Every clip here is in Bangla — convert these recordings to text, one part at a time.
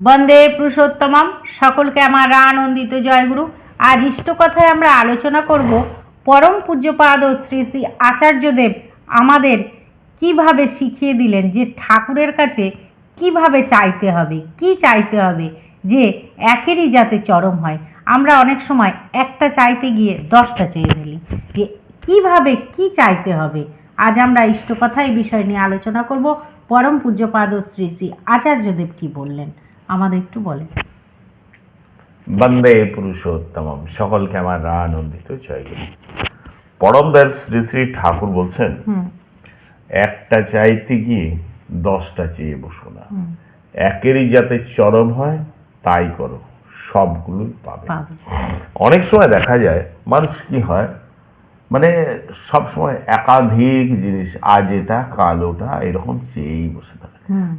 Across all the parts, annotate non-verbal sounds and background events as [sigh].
বন্দে পুরুষোত্তমম। সকলকে আমার আনন্দিত জয়গুরু। আজ ইষ্টকথায় আমরা আলোচনা করব পরম পূজ্যপাদ ও শ্রী শ্রী আচার্যদেব আমাদের কীভাবে শিখিয়ে দিলেন যে ঠাকুরের কাছে কীভাবে চাইতে হবে, কি চাইতে হবে, যে একেরই যাতে চরম হয়। আমরা অনেক সময় একটা চাইতে গিয়ে দশটা চেয়ে ফেলি যে কীভাবে কি চাইতে হবে। আজ আমরা ইষ্টকথা এই বিষয় নিয়ে আলোচনা করব। পরম পূজ্যপাদ শ্রী শ্রী আচার্যদেব কি বললেন? আমাদের একটু বলেন বন্দে পুরুষোত্তম সকলকে আমার আনন্দিত পরম পরমদার শ্রী শ্রী ঠাকুর বলছেন একটা চাইতে গিয়ে দশটা চেয়ে বসো না। একেরই যাতে চরম হয় তাই করো। সবগুলোই পাবে। অনেক সময় দেখা যায় মানুষ কি হয় মানে সব সময় একাধিক জিনিস আজ এটা কাল ওটা এরকম চেয়েই বসে থাকে।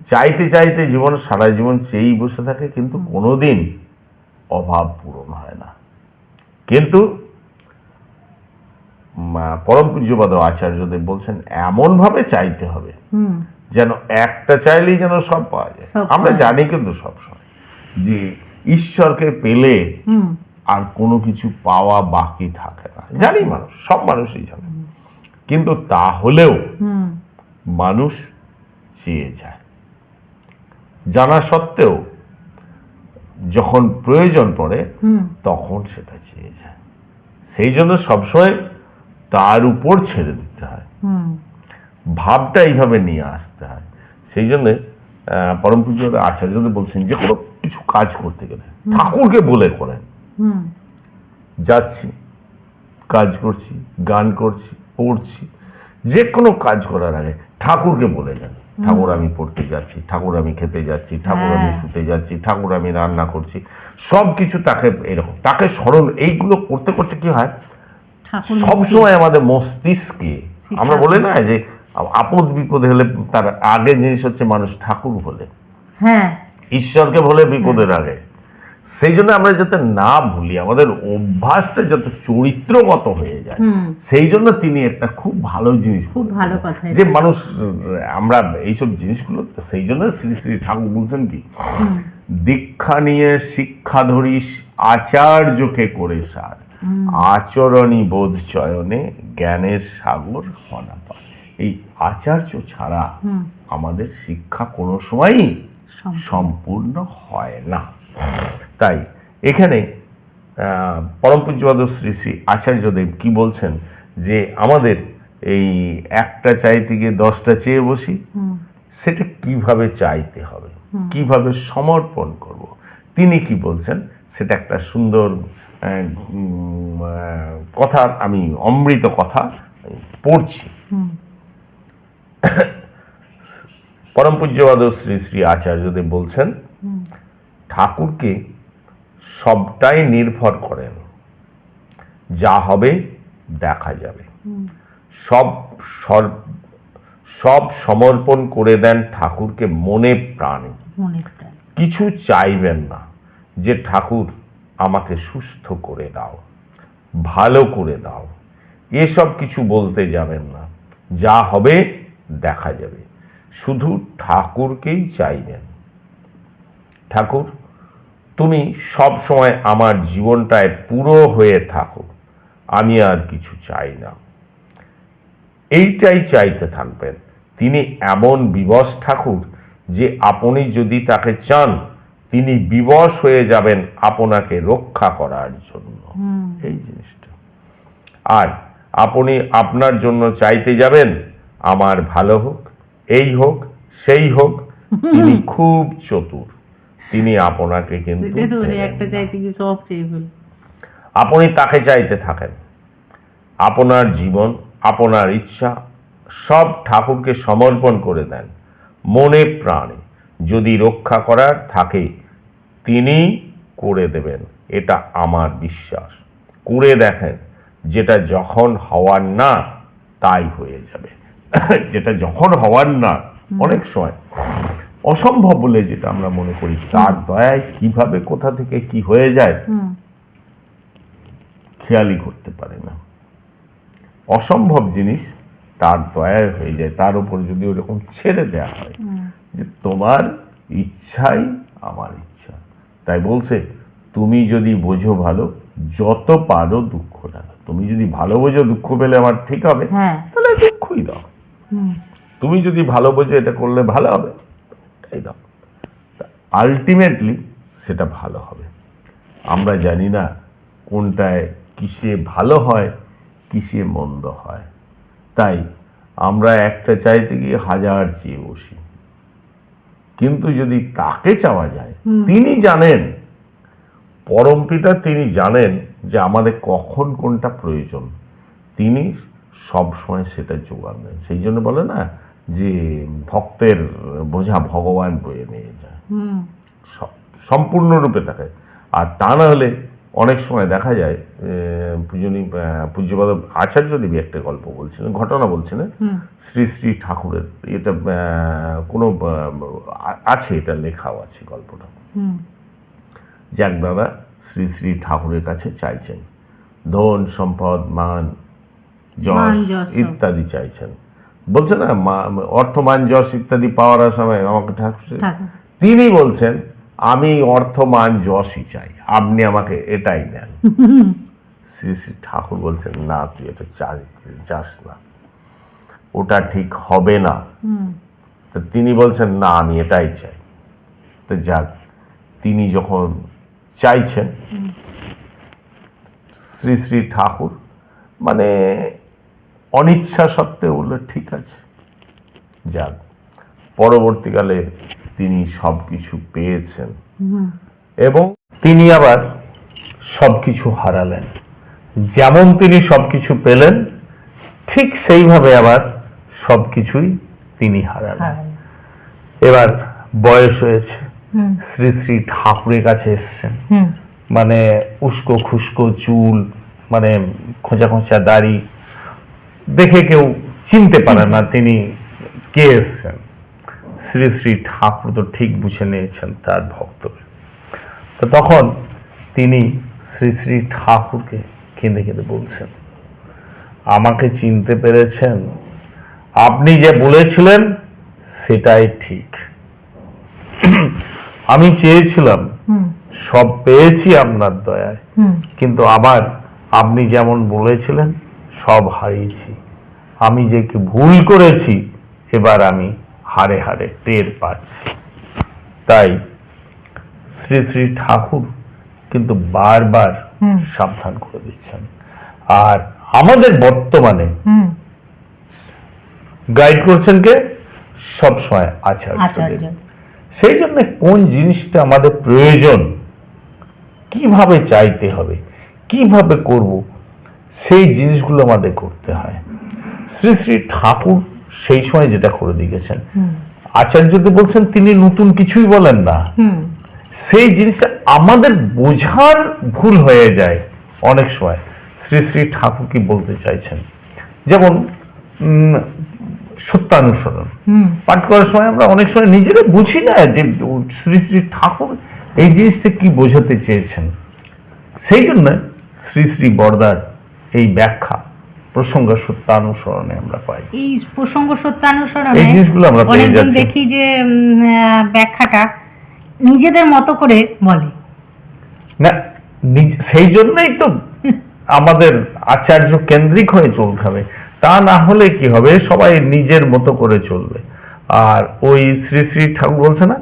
চাইতে চাইতে জীবন সারা জীবন চেয়েই বসে থাকে কিন্তু কোনোদিন অভাব পূরণ হয় না। কিন্তু পরম পূজ্যপাদ আচার্যদেব বলছেন এমনভাবে চাইতে হবে যেন একটা চাইলেই যেন সব পাওয়া যায়। আমরা জানি কিন্তু সবসময় যে ঈশ্বরকে পেলে আর কোনো কিছু পাওয়া বাকি থাকে না। জানি মানুষ সব মানুষই জানে। কিন্তু তাহলেও হুম। মানুষ চেয়ে যায়। জানা সত্ত্বেও যখন প্রয়োজন পড়ে তখন সেটা চেয়ে যায়। সেই জন্য সবসময় তার উপর ছেড়ে দিতে হয়। ভাবটা এইভাবে নিয়ে আসতে হয়। সেই জন্যে পরম পুজো আচার্যদের বলছেন যে কোনো কিছু কাজ করতে গেলে ঠাকুরকে বলে করেন। যাচ্ছি কাজ করছি গান করছি পড়ছি যে কোনো কাজ করার আগে ঠাকুরকে বলে যান। ঠাকুর আমি পড়তে যাচ্ছি ঠাকুর আমি খেতে যাচ্ছি ঠাকুর আমি হ্যাঁ। শুতে যাচ্ছি ঠাকুর আমি রান্না করছি সব কিছু তাকে এরকম তাকে স্মরণ এইগুলো করতে করতে কি হয়? সবসময় আমাদের মস্তিষ্কে আমরা বলে না যে আপদ বিপদ হলে তার আগে জিনিস হচ্ছে মানুষ ঠাকুর বলে। হ্যাঁ। ঈশ্বরকে বলে বিপদের আগে। সেই জন্য আমরা যাতে না ভুলি আমাদের অভ্যাসটা যাতে চরিত্রগত হয়ে যায় সেই জন্য তিনি একটা খুব ভালো জিনিস খুব ভালো কথা যে মানুষ আমরা এইসব জিনিসগুলো সেই জন্য শ্রী শ্রী ঠাকুর বলছেন কি দীক্ষা নিয়ে শিক্ষা ধরিস আচার্যকে করে সার আচরণী বোধ চয়নে জ্ঞানের সাগর হনাপা এই আচার্য ছাড়া আমাদের শিক্ষা কোনো সময়ই সম্পূর্ণ হয় না। তাই এখানে পরম পূজ্যপাদ শ্রী শ্রী আচার্যদেব কি বলছেন? যে আমাদের এই একটা চাইতে গিয়ে দশটা চেয়ে বসি সেটা কীভাবে চাইতে হবে। কীভাবে সমর্পণ করব? তিনি কি বলছেন? সেটা একটা সুন্দর কথা আমি অমৃত কথা পড়ছি। পরম পূজ্যবাদ শ্রী শ্রী আচার্যদেব বলছেন ঠাকুরকে সবটাই নির্ভর করেন যা হবে দেখা যাবে। সব সব সমর্পণ করে দেন ঠাকুরকে মনে প্রাণে। মনে প্রাণ। কিছু চাইবেন না যে ঠাকুর আমাকে সুস্থ করে দাও ভালো করে দাও। এসব কিছু বলতে যাবেন না। যা হবে দেখা যাবে। শুধু ঠাকুরকেই চাইবেন। ঠাকুর তুমি সব সময় আমার জীবনটায় পুরো হয়ে থাকো। আমি আর কিছু চাই না। এইটাই চাইতে থাকবেন। তিনি এমন বিবশ ঠাকুর যে আপনি যদি তাকে চান তিনি বিবশ হয়ে যাবেন আপনাকে রক্ষা করার জন্য। এই জিনিসটা। আর আপনি আপনার জন্য চাইতে যাবেন আমার ভালো হোক এই হোক সেই হোক [laughs] তিনি খুব চতুর। তিনি আপনাকে কিন্তু আপনি তাকে চাইতে থাকেন। আপনার জীবন আপনার ইচ্ছা সব ঠাকুরকে সমর্পণ করে দেন। মনে প্রাণে যদি রক্ষা করার থাকে তিনি করে দেবেন। এটা আমার বিশ্বাস। করে দেখেন যেটা যখন হওয়ার না তাই হয়ে যাবে। [laughs] যেটা যখন হওয়ার না অনেক সময়। অসম্ভব বলে যেটা আমরা মনে করি। তার দয়ায় কীভাবে কোথা থেকে কি হয়ে যায় খেয়ালই করতে পারে না। অসম্ভব জিনিস তার দয়ায় হয়ে যায়। তার উপর যদি ওরকম ছেড়ে দেওয়া হয় যে তোমার ইচ্ছাই আমার ইচ্ছা। তাই বলছে তুমি যদি বোঝো ভালো যত পারো দুঃখ দাও। তুমি যদি ভালো বোঝো দুঃখ পেলে আমার ঠিক হবে। হ্যাঁ। তাহলে দুঃখই দাও। তুমি যদি ভালো বোঝো এটা করলে ভালো হবে। এই দাও। আলটিমেটলি সেটা ভালো হবে। আমরা জানি না কোনটায় কিসে ভালো হয় কিসে মন্দ হয়। তাই আমরা একটা চাইতে গিয়ে হাজার চেয়ে বসি। কিন্তু যদি তাকে চাওয়া যায় তিনি জানেন পরম পিতা তিনি জানেন যে আমাদের কখন কোনটা প্রয়োজন। তিনি সবসময় সেটা যোগান দেন সেই জন্য বলে না যে ভক্তের বোঝা ভগবান বয়ে নিয়ে যায়। সম্পূর্ণরূপে তাকে। আর তা না হলে অনেক সময় দেখা যায় পূজনী পূজ্যপাদ আচার্যদেবী একটা গল্প বলছিলেন ঘটনা বলছিলেন। শ্রী শ্রী ঠাকুরের এটা কোনো আছে এটা লেখাও আছে গল্পটা। হুম। যে এক দাদা শ্রী শ্রী ঠাকুরের কাছে চাইছেন। ধন সম্পদ মান যশ। ইত্যাদি চাইছেন। বলছে না মা- অর্থ মান যশ ইত্যাদি পাওয়ার সময় আমাকে ঠাকুর তিনি বলছেন আমি অর্থ মান যশই চাই আপনি আমাকে এটাই নেন [laughs] শ্রী শ্রী ঠাকুর বলছেন না তুই এটা চাস চাস না। ওটা ঠিক হবে না। তো তিনি বলছেন না আমি এটাই চাই। তো যাক তিনি যখন চাইছেন শ্রী শ্রী ঠাকুর মানে অনিচ্ছা সত্ত্বেও বলল ঠিক আছে যাক। পরবর্তীকালে তিনি সব কিছু পেয়েছেন এবং তিনি আবার সব কিছু হারালেন। যেমন তিনি সব কিছু পেলেন ঠিক সেইভাবে আবার সব কিছুই তিনি হারালেন। এবার বয়স হয়েছে। শ্রী শ্রী ঠাকুরের কাছে এসছেন। মানে উস্কো খুস্কো চুল মানে খোঁচা খোঁচা দাড়ি দেখে কেউ চিনতে পারে না তিনি কে এসছেন। শ্রী শ্রী ঠাকুর তো ঠিক বুঝে নিয়েছেন তার ভক্তকে তো তখন তিনি শ্রী শ্রী ঠাকুরকে কেঁদে কেঁদে বলছেন আমাকে চিনতে পেরেছেন? আপনি যে বলেছিলেন সেটাই ঠিক। আমি চেয়েছিলাম সব পেয়েছি আপনার দয়ায়। কিন্তু আবার আপনি যেমন বলেছিলেন সব হারিয়েছি। আমি যে কি ভুল করেছি এবার আমি হারে হারে টের পাচ্ছি। তাই শ্রী শ্রী ঠাকুর কিন্তু বারবার। সাবধান করে দিচ্ছেন। আর আমাদের বর্তমানে গাইড করছেন কে? সবসময় আচার্য। সেই জন্য কোন জিনিসটা আমাদের প্রয়োজন কীভাবে চাইতে হবে কীভাবে করব সেই জিনিসগুলো আমাদের করতে হয়। শ্রী শ্রী ঠাকুর সেই সময় যেটা করে দিয়ে গেছেন হুম। আচার্যদেব বলছেন তিনি নতুন কিছুই বলেন না। সেই জিনিসটা আমাদের বোঝার ভুল হয়ে যায় অনেক সময়। শ্রী শ্রী ঠাকুর কি বলতে চাইছেন? যেমন সত্যানুসরণ। পাঠ করার সময় আমরা অনেক সময় নিজেরা বুঝি না যে শ্রী শ্রী ঠাকুর এই জিনিসটা কি বোঝাতে চেয়েছেন। সেই জন্য শ্রী শ্রী বরদার এই ব্যাখ্যা প্রসঙ্গ সত্যানুসরণে আমরা পাই। এই প্রসঙ্গ সত্যানুসরণে এই জিনিসগুলো আমরা পেয়ে যাচ্ছি। দেখি যে ব্যাখ্যাটা নিজেদের মতো করে বলে। না সেই জন্যই তো [laughs] আমাদের আচার্য কেন্দ্রিক হয়ে চলতে হবে। তা না হলে কি হবে? সবাই নিজের মতো করে চলবে। আর ওই শ্রী শ্রী ঠাকুর বলছে না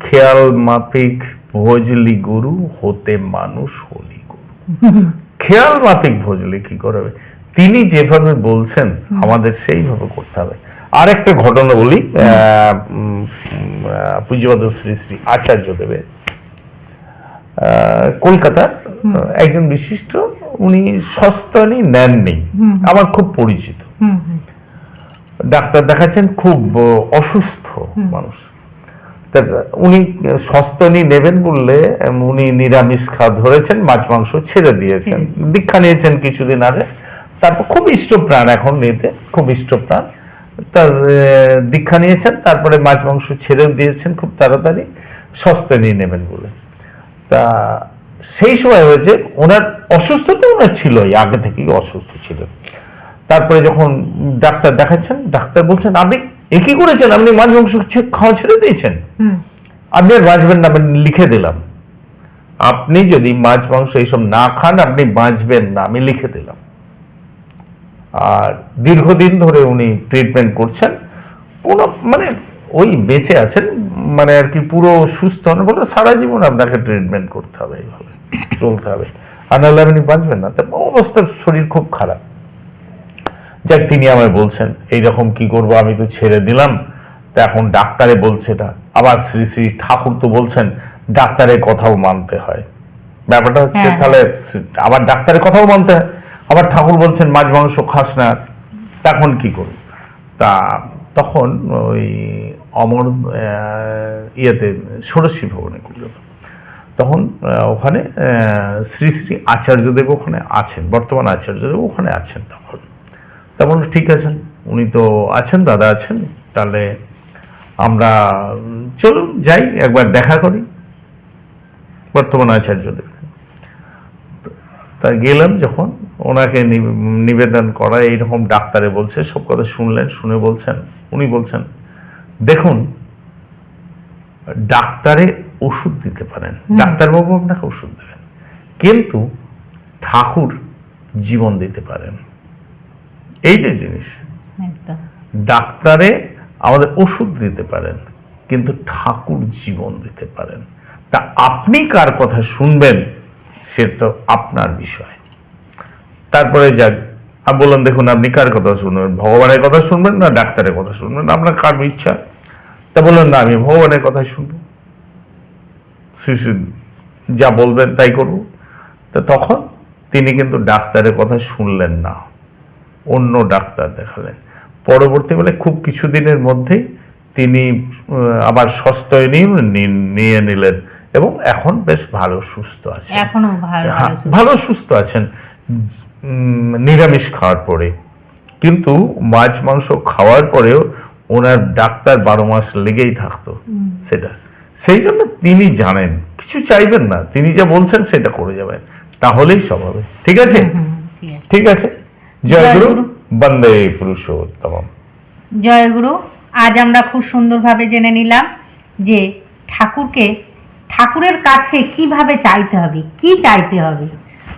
খেয়াল মাফিক ভোজলি গুরু হতে মানুষ হলি গুরু। [laughs] খেয়াল মাফিক ভোজলি কি করবে তিনি যেভাবে বলছেন আমাদের সেইভাবে করতে হবে। আর একটা ঘটনা বলি পূজ্যপাদ শ্রী শ্রী আচার্য দেবের কলকাতার একজন বিশিষ্ট উনি সস্তানি নেননি। আমার খুব পরিচিত। ডাক্তার দেখাচ্ছেন খুব অসুস্থ মানুষ। তা উনি সস্তনি নেবেন বললে উনি নিরামিষ খাওয়া ধরেছেন মাছ মাংস ছেড়ে দিয়েছেন। দীক্ষা নিয়েছেন কিছুদিন আগে। তারপর খুব ইষ্টপ্রাণ এখন নিতে খুব ইষ্টপ্রাণ তার দীক্ষা নিয়েছেন তারপরে মাছ মাংস ছেড়ে দিয়েছেন খুব তাড়াতাড়ি সস্তনি নেবেন বলে। তা সেই সময় হয়েছে ওনার অসুস্থতা ওনার ছিলই আগে থেকেই অসুস্থ ছিলেন। তারপরে যখন ডাক্তার দেখাচ্ছেন ডাক্তার বলছেন আপনি এ কি করেছেন? আপনি মাছ মাংস খাওয়া ছেড়ে দিয়েছেন? আপনি আর বাঁচবেন না আমি লিখে দিলাম। আপনি যদি মাছ মাংস এইসব না খান আপনি বাঁচবেন না আমি লিখে দিলাম। আর দীর্ঘদিন ধরে উনি ট্রিটমেন্ট করছেন কোনো মানে ওই বেঁচে আছেন মানে আর কি পুরো সুস্থ হন বলে সারা জীবন আপনাকে ট্রিটমেন্ট করতে হবে এইভাবে চলতে হবে। আর নাহলে আপনি বাঁচবেন না। তো অবস্থার শরীর খুব খারাপ। যাক তিনি আমায় বলছেন এইরকম কি করব? আমি তো ছেড়ে দিলাম। তা এখন ডাক্তারে বলছে এটা। আবার শ্রী শ্রী ঠাকুর তো বলছেন ডাক্তারের কথাও মানতে হয়। ব্যাপারটা হচ্ছে হ্যাঁ। তাহলে আবার ডাক্তারের কথাও মানতে হয়। আবার ঠাকুর বলছেন মাছ মাংস খাস না। তখন কি করব? তা তখন ওই অমর ইয়েতে ষোড়শী ভবনে করল তখন ওখানে শ্রী শ্রী আচার্যদেব ওখানে আছেন বর্তমান আচার্যদেব ওখানে আছেন তখন। তা বলল ঠিক আছেন উনি তো আছেন দাদা আছেন তাহলে আমরা চলুন যাই একবার দেখা করি। বর্তমান আচার্যদেব। তা গেলাম যখন ওনাকে নিবেদন করা এইরকম ডাক্তারে বলছে সব কথা শুনলেন শুনে বলছেন উনি বলছেন দেখুন ডাক্তারে ওষুধ দিতে পারেন। ডাক্তারবাবু আপনাকে ওষুধ দেবেন কিন্তু ঠাকুর জীবন দিতে পারেন। এই যে জিনিস ডাক্তারে আমাদের ওষুধ দিতে পারেন কিন্তু ঠাকুর জীবন দিতে পারেন। তা আপনি কার কথা শুনবেন সে তো আপনার বিষয়। তারপরে যাক বললাম দেখুন আপনি কার কথা শুনবেন? ভগবানের কথা শুনবেন না ডাক্তারের কথা শুনবেন আপনার কার ইচ্ছা? তা বললেন না আমি ভগবানের কথা শুনব। শ্রী যা বলবেন তাই করব। তা তখন তিনি কিন্তু ডাক্তারের কথা শুনলেন না। অন্য ডাক্তার দেখালেন। পরবর্তীকালে খুব কিছুদিনের মধ্যেই তিনি আবার সস্তয় নিয়ে নিলেন এবং এখন বেশ ভালো সুস্থ আছেন। এখনও ভালো হ্যাঁ, ভালো সুস্থ। আছেন। নিরামিষ খাওয়ার পরে। কিন্তু মাছ মাংস খাওয়ার পরেও ওনার ডাক্তার বারো মাস লেগেই থাকতো সেটা। সেই জন্য তিনি জানেন কিছু চাইবেন না। তিনি যা বলছেন সেটা করে যাবেন। তাহলেই সব হবে। ঠিক আছে। ঠিক আছে? জয় জয় গুরু গুরু। বন্দে পুরুষোত্তম জয়গুরু আজ আমরা খুব সুন্দরভাবে জেনে নিলাম যে ঠাকুরকে ঠাকুরের কাছে কীভাবে চাইতে হবে কি চাইতে হবে?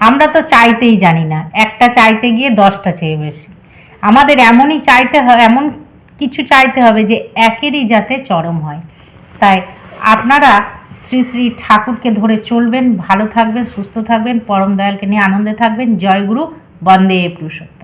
আমরা তো চাইতেই জানি না। একটা চাইতে গিয়ে দশটা চেয়ে বেশি আমাদের এমনই চাইতে হয় এমন কিছু চাইতে হবে যে একেরই যাতে চরম হয়। তাই আপনারা শ্রী শ্রী ঠাকুরকে ধরে চলবেন ভালো থাকবেন সুস্থ থাকবেন পরম দয়ালকে নিয়ে আনন্দে থাকবেন। জয়গুরু বন্দে পুরুষোত্তম।